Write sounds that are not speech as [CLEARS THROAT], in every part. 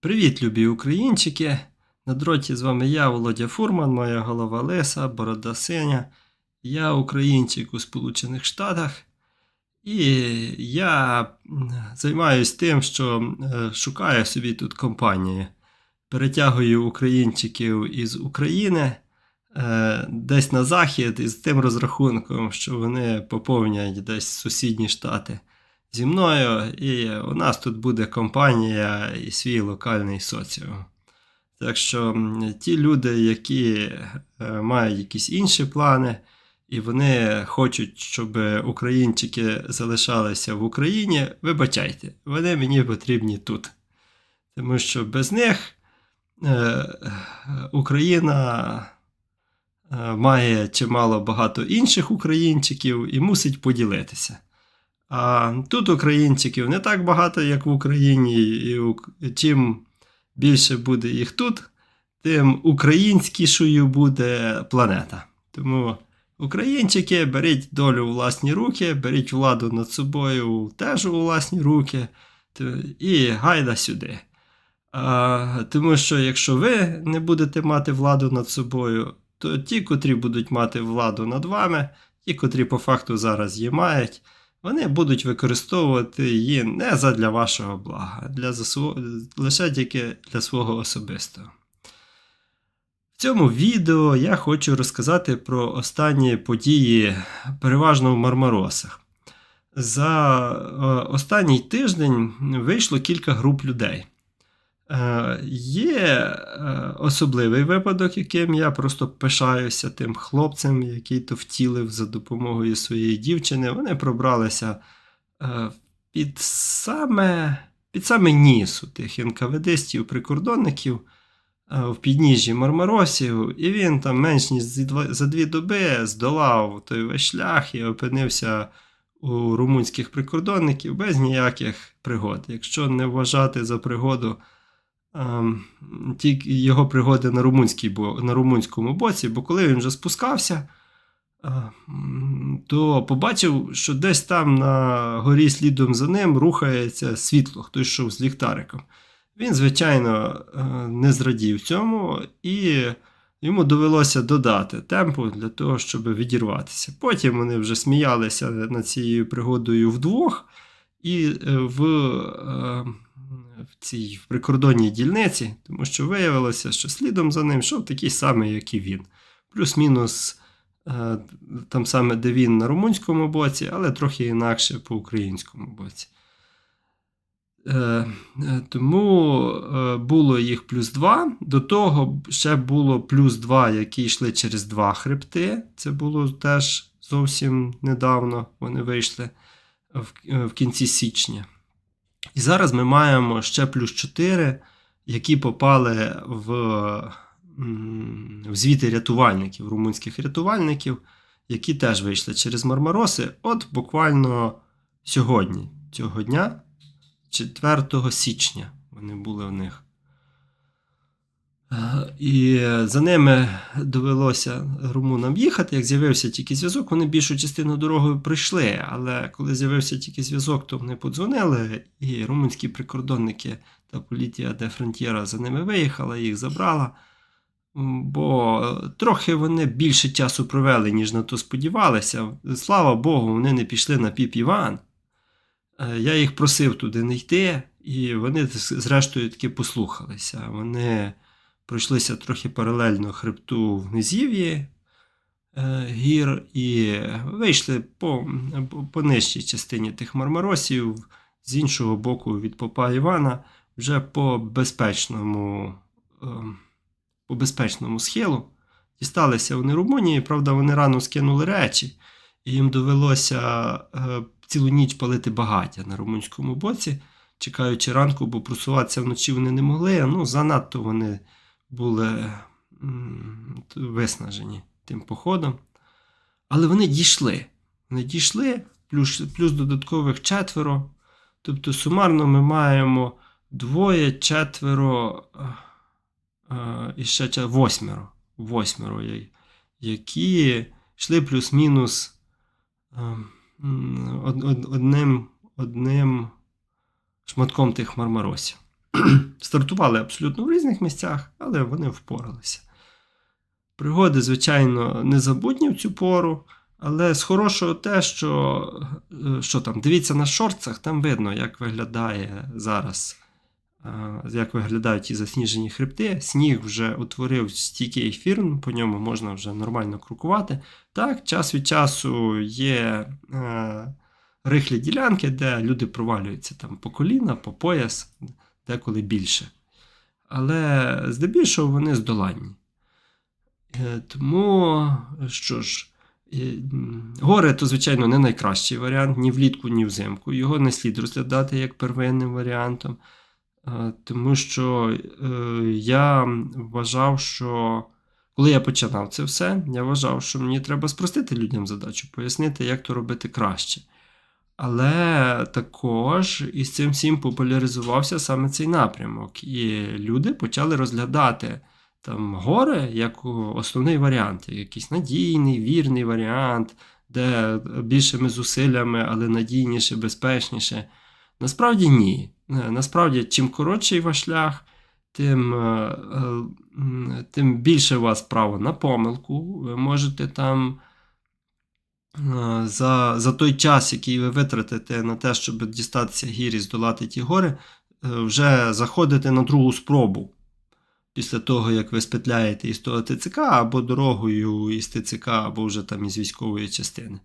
Привіт, любі українчики! На дроті з вами я, Володя Фурман, моя голова Лиса, борода синя. Я українчик у Сполучених Штатах. І я м, займаюсь тим, що шукаю собі тут компанії. Перетягую українчиків із України е, десь на захід із тим розрахунком, що вони поповнять десь сусідні штати зі мною, і у нас тут буде компанія і свій локальний соціум. Так що ті люди, які е, мають якісь інші плани, і вони хочуть, щоб українчики залишалися в Україні, вибачайте, вони мені потрібні тут. Тому що без них е, Україна е, має чимало багато інших українчиків і мусить поділитися. А тут українчиків не так багато, як в Україні, і чим більше буде їх тут, тим українськішою буде планета. Тому українчики, беріть долю у власні руки, беріть владу над собою теж у власні руки і гайда сюди. А, тому що якщо ви не будете мати владу над собою, то ті, котрі будуть мати владу над вами, ті, котрі по факту зараз її мають, вони будуть використовувати її не задля вашого блага, а для засво... лише тільки для свого особистого. В цьому відео я хочу розказати про останні події, переважно в Мармаросах. За е, останній тиждень вийшло кілька груп людей. Є е, особливий випадок, яким я просто пишаюся тим хлопцем, який то втілив за допомогою своєї дівчини. Вони пробралися е, під саме, під саме ніс у тих НКВДстів, прикордонників е, в підніжжі Мармаросів, і він там менш ніж за дві доби здолав той весь шлях і опинився у румунських прикордонників без ніяких пригод. Якщо не вважати за пригоду ем, ті його пригоди на, румунській, на румунському боці, бо коли він вже спускався, е, то побачив, що десь там на горі слідом за ним рухається світло, хтось йшов з ліхтариком. Він, звичайно, е, не зрадів цьому, і йому довелося додати темпу для того, щоб відірватися. Потім вони вже сміялися над цією пригодою вдвох, і е, в, в цій в прикордонній дільниці, тому що виявилося, що слідом за ним йшов такий самий, як і він. Плюс-мінус е, там саме, де він на румунському боці, але трохи інакше по українському боці. Е, е, Тому було їх плюс 2. До того ще було плюс 2, які йшли через два хребти. Це було теж зовсім недавно. Вони вийшли в кінці січня. І зараз ми маємо ще плюс 4, які попали в, в звіти рятувальників, румунських рятувальників, які теж вийшли через Мармароси. От буквально сьогодні, цього дня, 4 січня, вони були в них. І за ними довелося румунам їхати. Як з'явився тільки зв'язок, вони більшу частину дороги пройшли. Але коли з'явився тільки зв'язок, то вони подзвонили, і румунські прикордонники та поліція де Фронтєра за ними виїхала, їх забрала. Бо трохи вони більше часу провели, ніж на то сподівалися. Слава Богу, вони не пішли на піп Іван. Я їх просив туди не йти, і вони зрештою таки послухалися. Вони пройшлися трохи паралельно хребту в низів'ї е, гір і вийшли по, по, нижчій частині тих мармаросів, з іншого боку від попа Івана, вже по безпечному, е, по безпечному схилу. Дісталися вони Румунії, правда, вони рано скинули речі, і їм довелося е, цілу ніч палити багаття на румунському боці, чекаючи ранку, бо просуватися вночі вони не могли. Ну, занадто вони були виснажені тим походом. Але вони дійшли. Вони дійшли, плюс, плюс додаткових четверо. Тобто, сумарно ми маємо двоє, четверо і ще восьмеро. Восьмеро, які йшли плюс-мінус од- од- одним, одним шматком тих мармаросів. [CLEARS THROAT] стартували абсолютно в різних місцях, але вони впоралися. Пригоди, звичайно, незабутні в цю пору, але з хорошого те, що, е, що там, дивіться на шорцах, там видно, як виглядає зараз, е, як виглядають ті засніжені хребти. Сніг вже утворив стійкий фірм, по ньому можна вже нормально крокувати. Так, час від часу є е, рихлі ділянки, де люди провалюються там по коліна, по пояс, деколи більше. Але здебільшого вони здоланні. Е, Тому що ж, е, м, гори то, звичайно, не найкращий варіант ні влітку, ні взимку. Його не слід розглядати як первинним варіантом. Е, Тому що я вважав, що коли я починав це все, я вважав, що мені треба спростити людям задачу, пояснити, як то робити краще. Але також із цим всім популяризувався саме цей напрямок, і люди почали розглядати там гори як основний варіант, якийсь надійний, вірний варіант, де більшими зусиллями, але надійніше, безпечніше. Насправді ні. Е, Насправді, чим коротший ваш шлях, тим, е, е, тим більше у вас право на помилку. Ви можете там за, за той час, який ви витратите на те, щоб дістатися гір і здолати ті гори, е, вже заходите на другу спробу. Після того, як ви спетляєте із того ТЦК, або дорогою із ТЦК, або вже там із військової частини.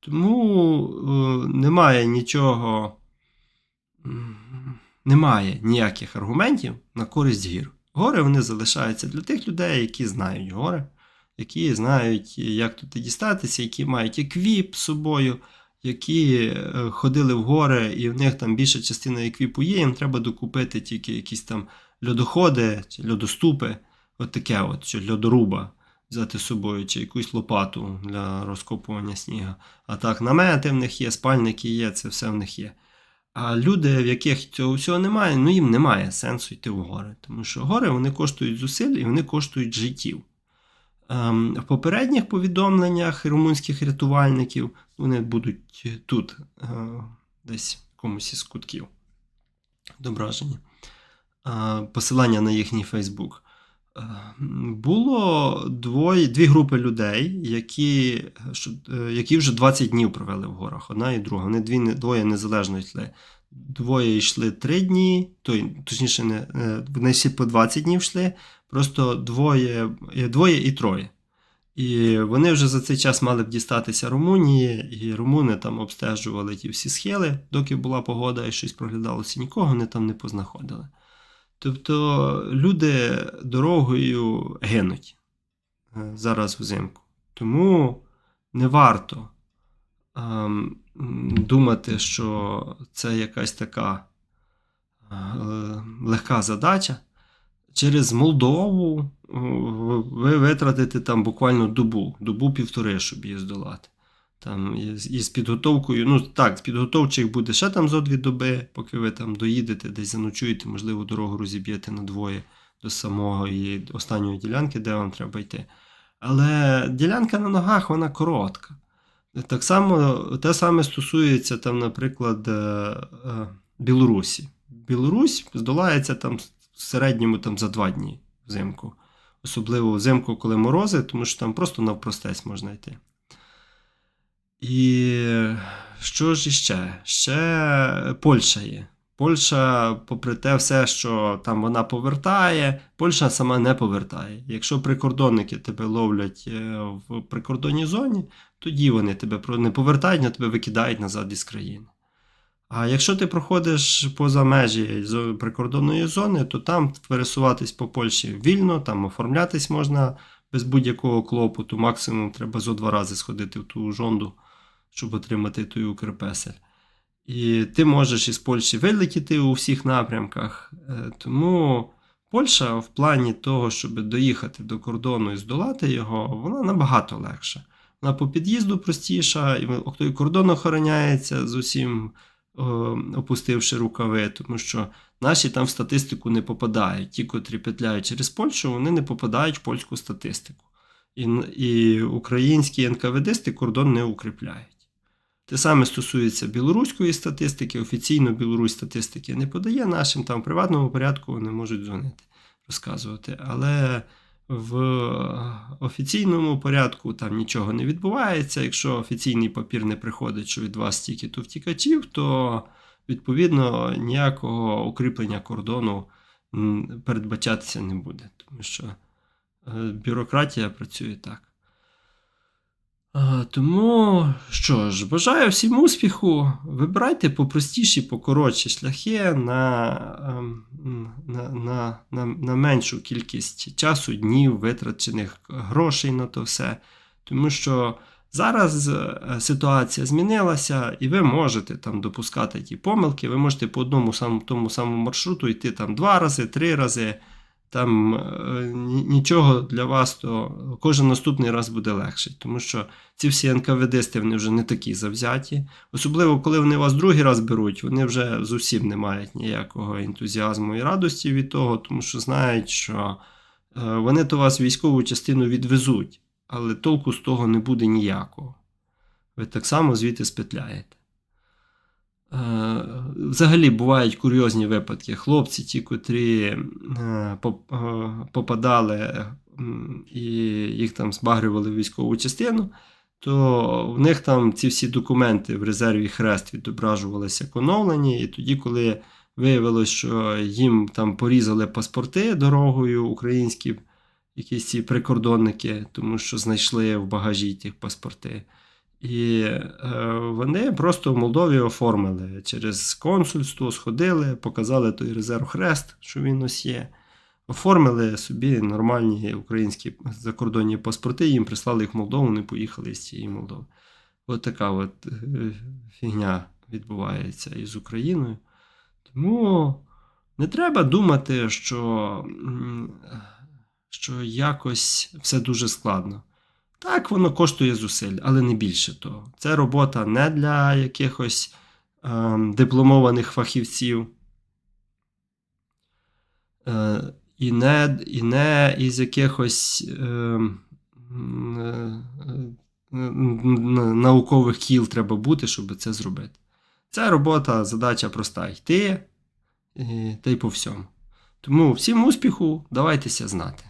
Тому е, немає нічого, немає ніяких аргументів на користь гір. Гори вони залишаються для тих людей, які знають гори, які знають, як туди дістатися, які мають еквіп з собою, які е, ходили в гори, і в них там більша частина еквіпу є, їм треба докупити тільки якісь там льодоходи чи льодоступи, от таке от, чи льодоруба взяти з собою, чи якусь лопату для розкопування сніга. А так, намети в них є, спальники є, це все в них є. А люди, в яких цього всього немає, ну їм немає сенсу йти в гори. Тому що гори вони коштують зусиль і вони коштують життів. Ем, в попередніх повідомленнях румунських рятувальників вони будуть тут, е, десь в комусь із кутків відображені. Е, посилання на їхній Фейсбук. Е, Було двоє, дві групи людей, які, е, які вже 20 днів провели в горах. Одна і друга. Вони дві, двоє незалежно йшли. Двоє йшли 3 дні, той, точніше, не, е, вони всі по 20 днів йшли, просто двоє, е, двоє і троє. І вони вже за цей час мали б дістатися Румунії, і румуни там обстежували ті всі схили, доки була погода і щось проглядалося, нікого вони там не познаходили. Тобто люди дорогою гинуть е, зараз взимку. Тому не варто ем, думати, що це якась така е, легка задача. Через Молдову е, ви витратите там буквально добу, добу півтори, щоб її здолати. Там із, підготовкою, ну так, з підготовчих буде ще там зо дві доби, поки ви там доїдете, десь заночуєте, можливо, дорогу розіб'єте на двоє до самої останньої ділянки, де вам треба йти. Але ділянка на ногах вона коротка. Так само, те саме стосується, там, наприклад, е, е, Білорусі. Білорусь здолається там в середньому там, за два дні взимку. Особливо взимку, коли морози, тому що там просто навпростець можна йти. І що ж іще? Ще Польща є. Польща, попри те, все, що там вона повертає, Польща сама не повертає. Якщо прикордонники тебе ловлять е, в прикордонній зоні, тоді вони тебе не повертають, а тебе викидають назад із країни. А якщо ти проходиш поза межі прикордонної зони, то там пересуватись по Польщі вільно, там оформлятись можна без будь-якого клопоту. Максимум треба зо два рази сходити в ту жонду, щоб отримати той укрпесель. І ти можеш із Польщі вилетіти у всіх напрямках. Е, Тому Польща в плані того, щоб доїхати до кордону і здолати його, вона набагато легша. Вона по під'їзду простіша, і той кордон охороняється з усім, опустивши рукави, тому що наші там в статистику не попадають. Ті, котрі петляють через Польщу, вони не попадають в польську статистику. І, і українські НКВДсти кордон не укріпляють. Те саме стосується білоруської статистики. Офіційно Білорусь статистики не подає нашим, там в приватному порядку вони можуть дзвонити, розказувати. Але в офіційному порядку там нічого не відбувається. Якщо офіційний папір не приходить, що від вас стільки то втікачів, то відповідно ніякого укріплення кордону передбачатися не буде, тому що е, бюрократія працює так. Тому що ж, бажаю всім успіху. Вибирайте попростіші, покоротші шляхи на, ем, на, на, на, на меншу кількість часу, днів, витрачених грошей на то все. Тому що зараз е, ситуація змінилася, і ви можете там допускати ті помилки. Ви можете по одному самому тому самому маршруту йти там два рази, три рази. Там е, нічого для вас, то кожен наступний раз буде легший, тому що ці всі НКВДсти вони вже не такі завзяті. Особливо, коли вони вас другий раз беруть, вони вже зовсім не мають ніякого ентузіазму і радості від того, тому що знають, що е, вони то вас військову частину відвезуть, але толку з того не буде ніякого. Ви так само звідти спетляєте. Е, Взагалі бувають курйозні випадки. Хлопці, ті, котрі е, е, попадали і їх там збагрювали в військову частину, то в них там ці всі документи в резерві хрест відображувалися як оновлені. І тоді, коли виявилось, що їм там порізали паспорти дорогою українські, якісь ці прикордонники, тому що знайшли в багажі тих паспорти. І е, вони просто в Молдові оформили через консульство, сходили, показали той резерв хрест, що він ось є. Оформили собі нормальні українські закордонні паспорти, їм прислали їх в Молдову, вони поїхали з цієї Молдови. От така от е, фігня відбувається із Україною. Тому не треба думати, що, що якось все дуже складно. Так, воно коштує зусиль, але не більше того. Це робота не для якихось ем, дипломованих фахівців. Е, і, не, і не із якихось ем, е, е, наукових кіл треба бути, щоб це зробити. Це робота, задача проста йти, та й по всьому. Тому всім успіху, давайтеся знати.